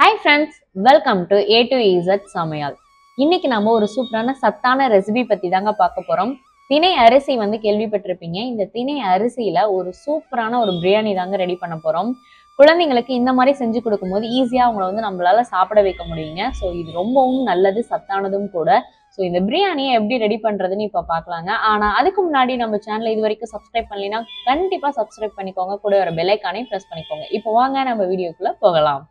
Hi friends welcome to A to Z சமையல். இன்னைக்கு நம்ம ஒரு சூப்பரான சத்தான ரெசிபி பத்தி தாங்க பார்க்க போறோம். திணை அரிசி வந்து கேள்விப்பட்டிருப்பீங்க. இந்த திணை அரிசியில ஒரு சூப்பரான ஒரு பிரியாணி தாங்க ரெடி பண்ண போறோம். குழந்தைங்களுக்கு இந்த மாதிரி செஞ்சு கொடுக்கும்போது ஈஸியாக அவங்கள வந்து நம்மளால சாப்பிட வைக்க முடியுங்க. ஸோ இது ரொம்பவும் நல்லது சத்தானதும் கூட. ஸோ இந்த பிரியாணியை எப்படி ரெடி பண்ணுறதுன்னு இப்போ பார்க்கலாங்க. ஆனால் அதுக்கு முன்னாடி நம்ம சேனலை இது வரைக்கும் சப்ஸ்கிரைப் பண்ணலைன்னா கண்டிப்பாக சப்ஸ்கிரைப் பண்ணிக்கோங்க. கூட ஒரு பெல்லைக்கானையும் ப்ரெஸ் பண்ணிக்கோங்க. இப்போ வாங்க நம்ம வீடியோக்குள்ளே போகலாம்.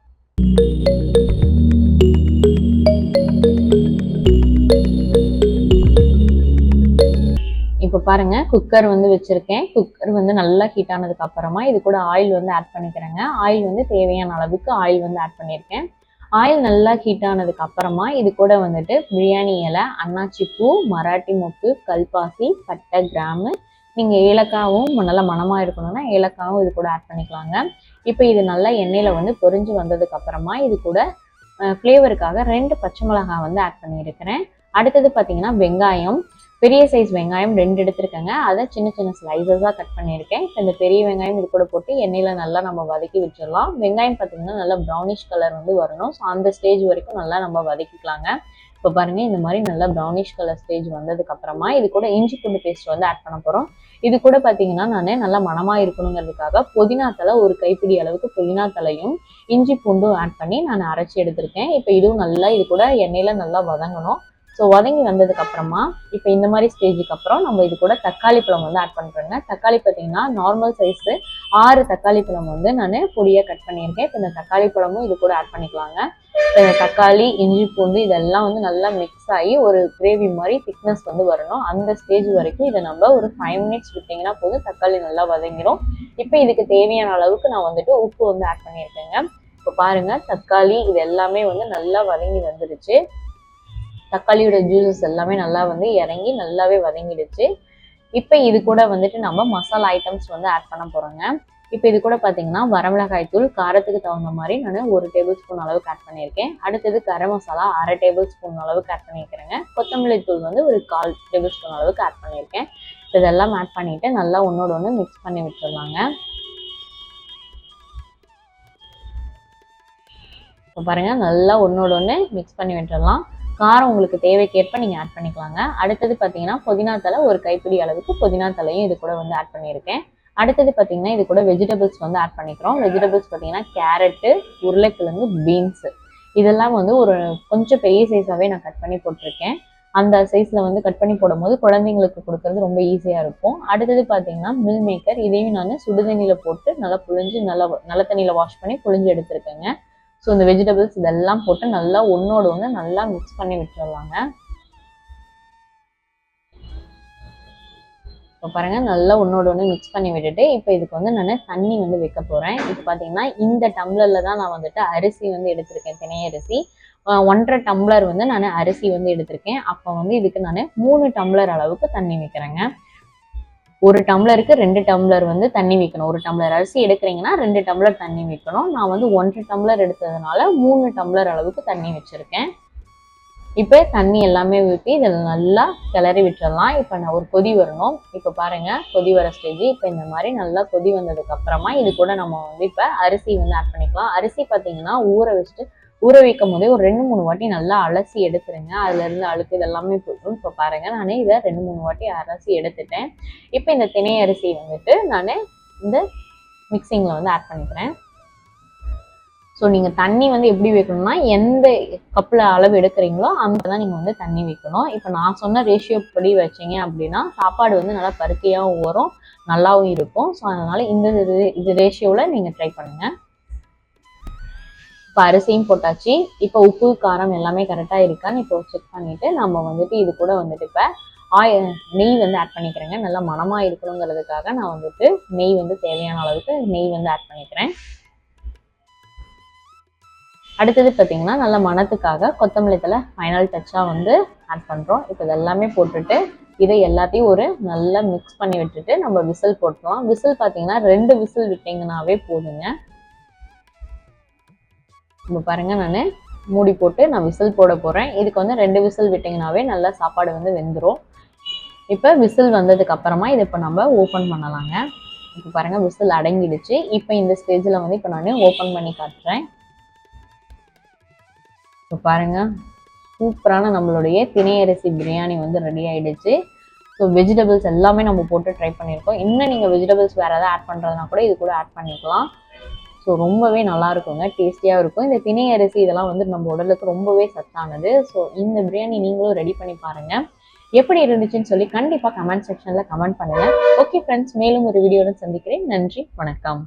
இப்போ பாருங்க குக்கர் வந்து வச்சிருக்கேன். குக்கர் வந்து நல்லா ஹீட் ஆனதுக்கு அப்புறமா இது கூட ஆயில் வந்து ஆட் பண்ணிக்கிறேங்க. ஆயில் வந்து தேவையான அளவுக்கு ஆயில் வந்து ஆட் பண்ணியிருக்கேன். ஆயில் நல்லா ஹீட் ஆனதுக்கு அப்புறமா இது கூட வந்துட்டு பிரியாணி இலை அன்னாச்சி பூ மராட்டி மொக்கு கல்பாசி பட்டை கிராமு நீங்கள் ஏலக்காவும் நல்லா மணமாக இருக்கணும்னா ஏலக்காவும் இது கூட ஆட் பண்ணிக்கலாங்க. இப்போ இது நல்லா எண்ணெயில் வந்து பொரிஞ்சு வந்ததுக்கு அப்புறமா இது கூட ஃப்ளேவருக்காக ரெண்டு பச்சை மிளகாய் வந்து ஆட் பண்ணியிருக்கிறேன். அடுத்தது பார்த்தீங்கன்னா வெங்காயம் பெரிய சைஸ் வெங்காயம் ரெண்டு எடுத்திருக்கேங்க. அதை சின்ன சின்ன ஸ்லைசஸாக கட் பண்ணியிருக்கேன். இப்போ இந்த பெரிய வெங்காயம் இது கூட போட்டு எண்ணெயில் நல்லா நம்ம வதக்கி வச்சிடலாம். வெங்காயம் பார்த்தீங்கன்னா நல்லா ப்ரௌனிஷ் கலர் வந்து வரணும். ஸோ அந்த ஸ்டேஜ் வரைக்கும் நல்லா நம்ம வதக்கிக்கலாங்க. இப்போ பாருங்க இந்த மாதிரி நல்லா ப்ரௌனிஷ் கலர் ஸ்டேஜ் வந்ததுக்கு அப்புறமா இது கூட இஞ்சி பூண்டு பேஸ்ட் வந்து ஆட் பண்ண போகிறோம் இது கூட பார்த்தீங்கன்னா நான் நல்லா மனமாக இருக்கணுங்கிறதுக்காக புதினா தலை ஒரு கைப்பிடி அளவுக்கு புதினா தலையும் இஞ்சி பூண்டும் ஆட் பண்ணி நான் அரைச்சி எடுத்திருக்கேன். இப்போ இதுவும் நல்லா இது கூட எண்ணெயில் நல்லா வதங்கணும். ஸோ வதங்கி வந்ததுக்கு அப்புறமா இப்போ இந்த மாதிரி ஸ்டேஜுக்கு அப்புறம் நம்ம இது கூட தக்காளி பழம் வந்து ஆட் பண்ணுறேங்க தக்காளி பார்த்தீங்கன்னா நார்மல் சைஸு ஆறு தக்காளி பழம் வந்து நான் பொடியாக கட் பண்ணியிருக்கேன். இப்போ இந்த தக்காளி பழமும் இது கூட ஆட் பண்ணிக்கலாங்க. இப்போ இந்த தக்காளி இஞ்சி பூண்டு இதெல்லாம் வந்து நல்லா மிக்ஸ் ஆகி ஒரு கிரேவி மாதிரி திக்னஸ் வந்து வரணும். அந்த ஸ்டேஜ் வரைக்கும் இதை நம்ம ஒரு ஃபைவ் மினிட்ஸ் விட்டிங்கன்னா போதும் தக்காளி நல்லா வதங்கிடும் இப்போ இதுக்கு தேவையான அளவுக்கு நான் வந்துட்டு உப்பு வந்து ஆட் பண்ணியிருக்கேங்க. இப்போ பாருங்க தக்காளி இது எல்லாமே வந்து நல்லா வதங்கி வந்துடுச்சு தக்காளியோட ஜூஸஸ் எல்லாமே நல்லா வந்து இறங்கி நல்லாவே வதங்கிடுச்சு. இப்போ இது கூட வந்துட்டு நம்ம மசாலா ஐட்டம்ஸ் வந்து ஆட் பண்ண போகிறோங்க இப்போ இது கூட பார்த்தீங்கன்னா வரமிளகாய் தூள் காரத்துக்கு தகுந்த மாதிரி நான் ஒரு டேபிள் ஸ்பூன் அளவுக்கு ஆட் பண்ணியிருக்கேன். அடுத்தது கரம் மசாலா அரை டேபிள் ஸ்பூன் அளவுக்கு ஆட் பண்ணியிருக்கிறேங்க. கொத்தமல்லி தூள் வந்து ஒரு கால் டேபிள் ஸ்பூன் அளவுக்கு ஆட் பண்ணியிருக்கேன். இதெல்லாம் ஆட் பண்ணிவிட்டு நல்லா ஒன்றோட ஒன்று மிக்ஸ் பண்ணி விட்டுருவாங்க இப்போ பாருங்கள் நல்லா ஒன்றோட ஒன்று மிக்ஸ் பண்ணி விட்டுடலாம் காரம் உங்களுக்கு தேவைக்கேற்ப நீங்கள் ஆட் பண்ணிக்கலாங்க. அடுத்தது பார்த்தீங்கன்னா புதினா தலை ஒரு கைப்பிடி அளவுக்கு புதினா தலையும் இது கூட வந்து ஆட் பண்ணியிருக்கேன். அடுத்தது பார்த்தீங்கன்னா இது கூட வெஜிடபிள்ஸ் வந்து ஆட் பண்ணிக்கிறோம். வெஜிடபிள்ஸ் பார்த்தீங்கன்னா கேரட்டு உருளைக்கிழங்கு பீன்ஸு இதெல்லாம் வந்து ஒரு கொஞ்சம் பெரிய சைஸாகவே நான் கட் பண்ணி போட்டிருக்கேன். அந்த சைஸில் வந்து கட் பண்ணி போடும்போது குழந்தைங்களுக்கு கொடுக்கறது ரொம்ப ஈஸியாக இருக்கும். அடுத்தது பார்த்தீங்கன்னா மில் மேக்கர் இதையும் நான் சுடுதண்ணியில் போட்டு நல்லா புழிஞ்சு நல்லா நல்ல தண்ணியில் வாஷ் பண்ணி புழிஞ்சு எடுத்திருக்கேங்க. ஸோ இந்த வெஜிடபிள்ஸ் இதெல்லாம் போட்டு நல்லா ஒன்றோடு ஒன்று நல்லா மிக்ஸ் பண்ணி விட்டுடலாங்க இப்போ பாருங்கள் நல்லா ஒன்றோட ஒன்று மிக்ஸ் பண்ணி விட்டுட்டு இப்போ இதுக்கு வந்து நான் தண்ணி வந்து வைக்க போகிறேன் இப்போ பார்த்தீங்கன்னா இந்த டம்ளரில் தான் நான் வந்துட்டு அரிசி வந்து எடுத்திருக்கேன் தினை அரிசி. ஒன்றரை டம்ளர் வந்து நான் அரிசி வந்து எடுத்திருக்கேன். அப்போ வந்து இதுக்கு நான் மூணு டம்ளர் அளவுக்கு தண்ணி வைக்கிறேங்க. ஒரு டம்ளருக்கு ரெண்டு டம்ளர் வந்து தண்ணி வைக்கணும். ஒரு டம்ளர் அரிசி எடுக்கிறீங்கன்னா ரெண்டு டம்ளர் தண்ணி வைக்கணும். நான் வந்து ஒன்றரை டம்ளர் எடுத்ததுனால மூணு டம்ளர் அளவுக்கு தண்ணி வச்சுருக்கேன். இப்போ தண்ணி எல்லாமே ஊற்றி இதில் நல்லா கிளறி விட்டுடலாம் இப்போ நான் ஒரு கொதி வரணும். இப்போ பாருங்கள் கொதி வர ஸ்டேஜ் இப்போ இந்த மாதிரி நல்லா கொதி வந்ததுக்கு அப்புறமா இது கூட நம்ம வந்து இப்போ அரிசி வந்து ஆட் பண்ணிக்கலாம். அரிசி பார்த்தீங்கன்னா ஊற வச்சுட்டு ஊற வைக்கும் போதே ஒரு ரெண்டு மூணு வாட்டி நல்லா அலசி எடுத்துருங்க. அதுல இருந்து அழுக்கு இதெல்லாமே போயிடும். இப்போ பாருங்க நானே இதை ரெண்டு மூணு வாட்டி அலசி எடுத்துட்டேன். இப்போ இந்த திணை அரிசி வந்துட்டு நான் இந்த மிக்சிங்கில் வந்து ஆட் பண்ணிக்கிறேன். ஸோ நீங்கள் தண்ணி வந்து எப்படி வைக்கணும்னா எந்த கப்பில் அளவு எடுக்கிறீங்களோ அந்த தான் நீங்கள் வந்து தண்ணி வைக்கணும். இப்போ நான் சொன்ன ரேஷியோ படி வச்சிங்க அப்படின்னா சாப்பாடு வந்து நல்லா பருத்தியாகவும் வரும் நல்லாவும் இருக்கும். ஸோ அதனால் இந்த இது ரேஷியோவில் நீங்கள் ட்ரை பண்ணுங்கள் இப்போ அரிசியும் போட்டாச்சு. இப்போ உப்பு காரம் எல்லாமே கரெக்டாக இருக்கான்னு இப்போ செக் பண்ணிவிட்டு நம்ம வந்துட்டு இது கூட வந்துட்டு இப்போ ஆய நெய் வந்து ஆட் பண்ணிக்கிறேங்க. நல்லா மனமாக இருக்கணுங்கிறதுக்காக நான் வந்துட்டு நெய் வந்து தேவையான அளவுக்கு நெய் வந்து ஆட் பண்ணிக்கிறேன். அடுத்தது பார்த்தீங்கன்னா நல்ல மனத்துக்காக கொத்தமல்லி தலை ஃபைனல் டச்சாக வந்து ஆட் பண்ணுறோம் இப்போ இதெல்லாமே போட்டுட்டு இதை எல்லாத்தையும் ஒரு நல்லா மிக்ஸ் பண்ணி விட்டுட்டு நம்ம விசில் போட்டுருவோம் விசில் பார்த்தீங்கன்னா ரெண்டு விசில் விட்டிங்கனாவே போதுங்க. இப்போ பாருங்கள் நான் மூடி போட்டு நான் விசில் போட போகிறேன் இதுக்கு வந்து ரெண்டு விசில் விட்டிங்கனாவே நல்லா சாப்பாடு வந்து வெந்துடும் இப்போ விசில் வந்ததுக்கு அப்புறமா இதை இப்போ நம்ம ஓப்பன் பண்ணலாங்க. இப்போ பாருங்கள் விசில் அடங்கிடுச்சு. இப்போ இந்த ஸ்டேஜில் வந்து இப்போ நான் ஓப்பன் பண்ணி காட்டுறேன். இப்போ பாருங்க சூப்பரான நம்மளுடைய திணை அரிசி பிரியாணி வந்து ரெடி ஆயிடுச்சு. ஸோ வெஜிடபிள்ஸ் எல்லாமே நம்ம போட்டு ட்ரை பண்ணியிருக்கோம். இன்னும் நீங்கள் வெஜிடபிள்ஸ் வேறு எதாவது ஆட் பண்ணுறதுனா கூட இது கூட ஆட் பண்ணிக்கலாம். ஸோ ரொம்பவே நல்லா இருக்குங்க டேஸ்டியாக இருக்கும். இந்த திணை அரிசி இதெல்லாம் வந்து நம்ம உடலுக்கு ரொம்பவே சத்தானது. ஸோ இந்த பிரியாணி நீங்களும் ரெடி பண்ணி பாருங்கள் எப்படி இருந்துச்சுன்னு சொல்லி கண்டிப்பாக கமெண்ட் செக்ஷனில் கமெண்ட் பண்ணுங்கள் ஓகே ஃப்ரெண்ட்ஸ் மேலும் ஒரு வீடியோவில் சந்திக்கிறேன். நன்றி. வணக்கம்.